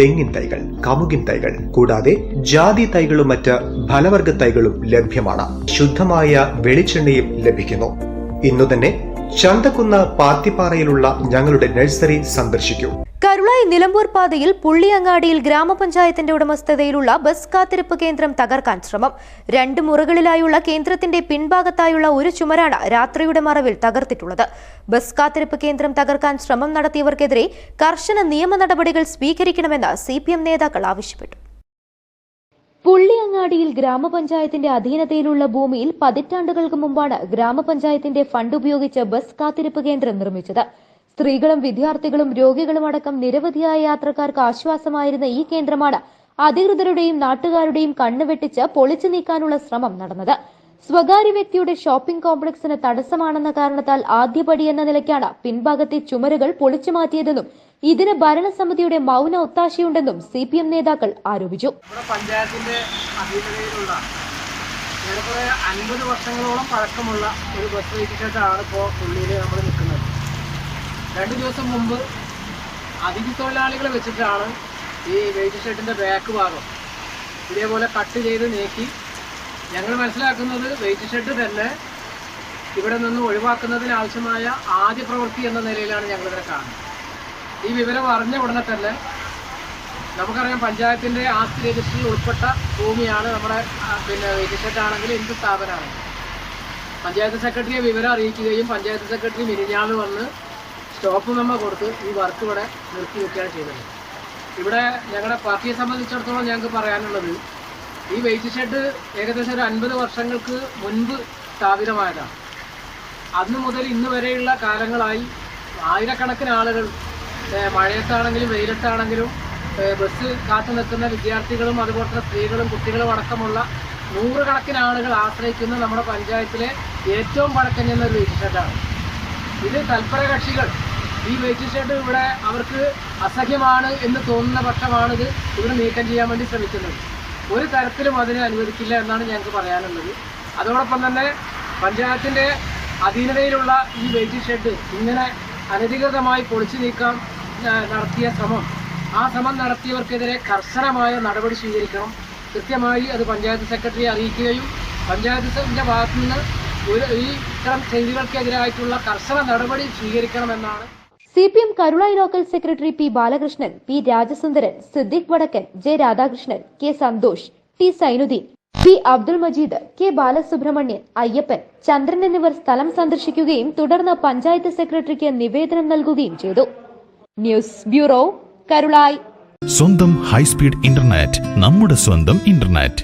തെങ്ങിൻ തൈകൾ കമുകിൻ തൈകൾ കൂടാതെ ജാതി തൈകളും മറ്റ് ഫലവർഗ തൈകളും ലഭ്യമാണ്. ശുദ്ധമായ വെളിച്ചെണ്ണയും ലഭിക്കുന്നു. ഇന്നു തന്നെ ചന്തക്കുന്ന് പാത്തിപ്പാറയിലുള്ള ഞങ്ങളുടെ നഴ്സറി സന്ദർശിക്കൂ. കരുളായി നിലമ്പൂർ പാതയിൽ പുള്ളിയങ്ങാടിയിൽ ഗ്രാമപഞ്ചായത്തിന്റെ ഉടമസ്ഥതയിലുള്ള ബസ് കാത്തിരിപ്പ് കേന്ദ്രം തകർക്കാൻ ശ്രമം. രണ്ട് മുറകളിലായുള്ള കേന്ദ്രത്തിന്റെ പിൻഭാഗത്തായുള്ള ഒരു ചുമരാണ് രാത്രിയുടെ മറവിൽ തകർത്തിട്ടുള്ളത്. ബസ് കാത്തിരിപ്പ് കേന്ദ്രം തകർക്കാൻ ശ്രമം നടത്തിയവർക്കെതിരെ കർശന നിയമ നടപടികൾ സ്വീകരിക്കണമെന്ന് സി നേതാക്കൾ ആവശ്യപ്പെട്ടു. പുള്ളിയങ്ങാടിയിൽ ഗ്രാമപഞ്ചായത്തിന്റെ അധീനതയിലുള്ള ഭൂമിയിൽ പതിറ്റാണ്ടുകൾക്ക് മുമ്പാണ് ഗ്രാമപഞ്ചായത്തിന്റെ ഫണ്ട് ഉപയോഗിച്ച് ബസ് കാത്തിരിപ്പ് കേന്ദ്രം നിർമ്മിച്ചത്. സ്ത്രീകളും വിദ്യാർത്ഥികളും രോഗികളും അടക്കം നിരവധിയായ യാത്രക്കാർക്ക് ആശ്വാസമായിരുന്ന ഈ കേന്ദ്രമാണ് അധികൃതരുടെയും നാട്ടുകാരുടെയും കണ്ണുവെട്ടിച്ച് പൊളിച്ചു നീക്കാനുള്ള ശ്രമം നടന്നത്. സ്വകാര്യ വ്യക്തിയുടെ ഷോപ്പിംഗ് കോംപ്ലക്സിന് തടസ്സമാണെന്ന കാരണത്താൽ ആദ്യപടി എന്ന നിലയ്ക്കാണ് പിൻഭാഗത്തെ ചുമരുകൾ പൊളിച്ചു മാറ്റിയതെന്നും ഇതിന് ഭരണസമിതിയുടെ മൗന ഒത്താശയുണ്ടെന്നും സി പി എം നേതാക്കൾ ആരോപിച്ചു. പഞ്ചായത്തിന്റെ അധീനതയിലുള്ള അൻപത് വർഷങ്ങളോളം പഴക്കമുള്ള ഒരു ബസ് ഇപ്പോൾ പുള്ളിയിൽ നമ്മൾ നിൽക്കുന്നത്. രണ്ട് ദിവസം മുമ്പ് അതിഥി തൊഴിലാളികളെ വെച്ചിട്ടാണ് ഈ വെയിറ്റ് ഷെഡിന്റെ ബാക്ക് ഭാഗം. ഇതേപോലെ കട്ട് ചെയ്ത് നീക്കി. ഞങ്ങൾ മനസ്സിലാക്കുന്നത് വെയിറ്റ് ഷെഡ് തന്നെ ഇവിടെ നിന്ന് ഒഴിവാക്കുന്നതിന് ആവശ്യമായ ആദ്യ പ്രവൃത്തി എന്ന നിലയിലാണ് ഞങ്ങളിവിടെ കാണുന്നത്. ഈ വിവരം അറിഞ്ഞ ഉടനെ തന്നെ നമുക്കറിയാം പഞ്ചായത്തിന്റെ ആസ്തി രജിസ്റ്ററിൽ ഉൾപ്പെട്ട ഭൂമിയാണ് നമ്മുടെ പിന്നെ വെയിറ്റ് ഷെഡ് ആണെങ്കിൽ എന്ത് സ്ഥാപനമാണ്. പഞ്ചായത്ത് സെക്രട്ടറിയെ വിവരം അറിയിക്കുകയും പഞ്ചായത്ത് സെക്രട്ടറി മിനിഞ്ഞാന്ന് വന്ന് സ്റ്റോപ്പ് നമ്മൾ കൊടുത്ത് ഈ വർക്ക് ഇവിടെ നിർത്തി വെക്കുകയാണ് ചെയ്തത് ഇവിടെ ഞങ്ങളുടെ പാർട്ടിയെ സംബന്ധിച്ചിടത്തോളം ഞങ്ങൾക്ക് പറയാനുള്ളത് ഈ വെയിറ്റ് ഷെഡ് ഏകദേശം ഒരു അൻപത് വർഷങ്ങൾക്ക് മുൻപ് സ്ഥാപിതമായതാണ്. അന്ന് മുതൽ ഇന്ന് വരെയുള്ള കാലങ്ങളായി ആയിരക്കണക്കിന് ആളുകൾ മഴയത്താണെങ്കിലും വെയിലത്താണെങ്കിലും ബസ് കാത്തു നിൽക്കുന്ന വിദ്യാർത്ഥികളും അതുപോലെ തന്നെ സ്ത്രീകളും കുട്ടികളും അടക്കമുള്ള നൂറുകണക്കിന് ആളുകൾ ആശ്രയിക്കുന്ന നമ്മുടെ പഞ്ചായത്തിലെ ഏറ്റവും പഴക്കം ചെന്ന ഒരു ഷെഡാണ് ഇത് തൽപര കക്ഷികൾ ഈ വെയിറ്റ് ഷെഡ് ഇവിടെ അവർക്ക് അസഹ്യമാണ് എന്ന് തോന്നുന്ന പക്ഷമാണിത് ഇവിടെ നീക്കം ചെയ്യാൻ വേണ്ടി ശ്രമിക്കുന്നത്. ഒരു തരത്തിലും അതിനെ അനുവദിക്കില്ല എന്നാണ് ഞങ്ങൾക്ക് പറയാനുള്ളത്. അതോടൊപ്പം തന്നെ പഞ്ചായത്തിന്റെ അധീനതയിലുള്ള ഈ വെയിറ്റ് ഷെഡ് ഇങ്ങനെ അനധികൃതമായി പൊളിച്ചു നീക്കാൻ നടത്തിയ ശ്രമം. ആ ശ്രമം നടത്തിയവർക്കെതിരെ കർശനമായ നടപടി സ്വീകരിക്കണം. കൃത്യമായി അത് പഞ്ചായത്ത് സെക്രട്ടറിയെ അറിയിക്കുകയും പഞ്ചായത്തിന്റെ ഒരു ഈ ഇത്തരം ചെയ്തികൾക്കെതിരായിട്ടുള്ള കർശന നടപടി സ്വീകരിക്കണമെന്നാണ് C P M Karulai local secretary P Balakrishnan P Rajasundaran Siddique Vadakkan J Radhakrishnan K Santhosh T Sainuddeen P Abdul Majeed K Balasubramanian Ayyappan Chandran എന്നിവർ സ്ഥലം സന്ദർശിക്കുകയും തുടർന്ന് പഞ്ചായത്ത് സെക്രട്ടറിക്ക് നിവേദനം നൽകുകയും ചെയ്തു. News bureau Karulai. സ്വന്തം ഹൈസ്പീഡ് ഇന്റർനെറ്റ് നമ്മുടെ സ്വന്തം ഇന്റർനെറ്റ്.